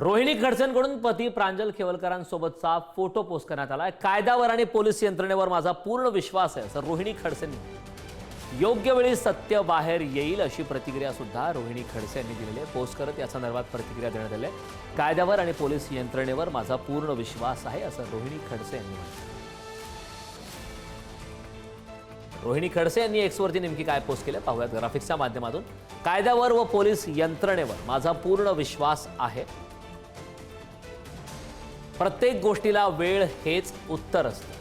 रोहिणी खडसेंकडून पती प्रांजल खेवलकरांसोबतचा photo post करण्यात आला कायद्यावर आणि पोलीस यंत्रणेवर माझा पूर्ण विश्वास आहे असं रोहिणी खडसेंनी योग्य वेळी सत्य बाहेर येईल अशी प्रतिक्रिया सुद्धा रोहिणी खडसे यांनी दिलेली आहे. पोस्ट करत या संदर्भात प्रतिक्रिया देण्यात आली आहे. कायद्यावर आणि पोलीस यंत्रणेवर माझा पूर्ण विश्वास आहे असं रोहिणी खडसे यांनी म्हटलं. रोहिणी खडसे यांनी एक्सवरती नेमकी काय पोस्ट केलं पाहूयात ग्राफिक्सच्या माध्यमातून. कायद्यावर व पोलीस यंत्रणेवर माझा पूर्ण विश्वास आहे. प्रत्येक गोष्टीला वेळ हेच उत्तर असतं.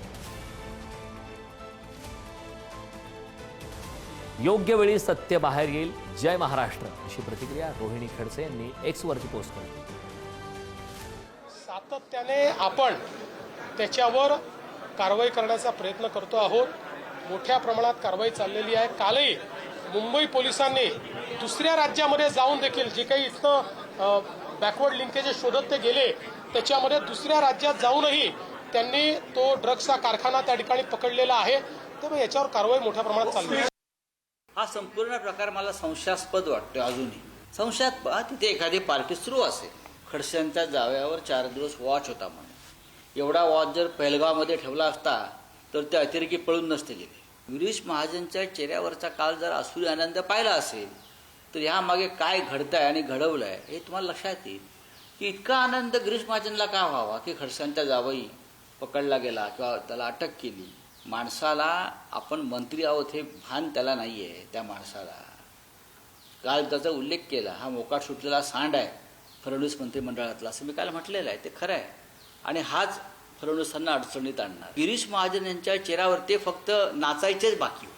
योग्य वेळी सत्य बाहेर येईल. जय महाराष्ट्र. अशी प्रतिक्रिया रोहिणी खडसे यांनी एक्सवरती पोस्ट केली. सातत्याने आपण त्याच्यावर कारवाई करण्याचा प्रयत्न करतो आहोत. मोठ्या प्रमाणात कारवाई चाललेली आहे. कालही मुंबई पोलिसांनी दुसऱ्या राज्यामध्ये जाऊन देखील जे काही इथनं बॅकवर्ड लिंकेजेस शोधत ते गेले. त्याच्यामध्ये दुसऱ्या राज्यात जाऊनही त्यांनी तो ड्रग्सचा कारखाना त्या ठिकाणी पकडलेला आहे. त्यामुळे याच्यावर कारवाई मोठ्या प्रमाणात चालली हा संपूर्ण प्रकार मला संशयास्पद वाटतो अजूनही. संशयात तिथे एखादी पार्टी सुरू असेल. खडसेंच्या जाव्यावर चार दिवस वॉच होता म्हणून. एवढा वॉच जर पेहलगावमध्ये ठेवला असता तर ते अतिरेकी पळून नसते गेले. गिरीश महाजनच्या चेहऱ्यावरचा काल जर असुरी आनंद पाहिला असेल तर ह्यामागे काय घडतंय आणि घडवलं आहे हे तुम्हाला लक्षात येईल. की इतका आनंद गिरीश का व्हावा? की खडसांच्या जावई पकडला गेला किंवा त्याला अटक केली. माणसाला आपण मंत्री आहोत हे भान त्याला नाही आहे त्या माणसाला. काल त्याचा उल्लेख केला हा मोकाट सुटलेला सांड आहे फडणवीस मंत्रिमंडळातला असं मी काल म्हटलेलं आहे ते खरं आहे. आणि हाच फडणवीसांना अडचणीत आणणार. गिरीश महाजन यांच्या चेहऱ्यावर ते फक्त नाचायचेच बाकी होते.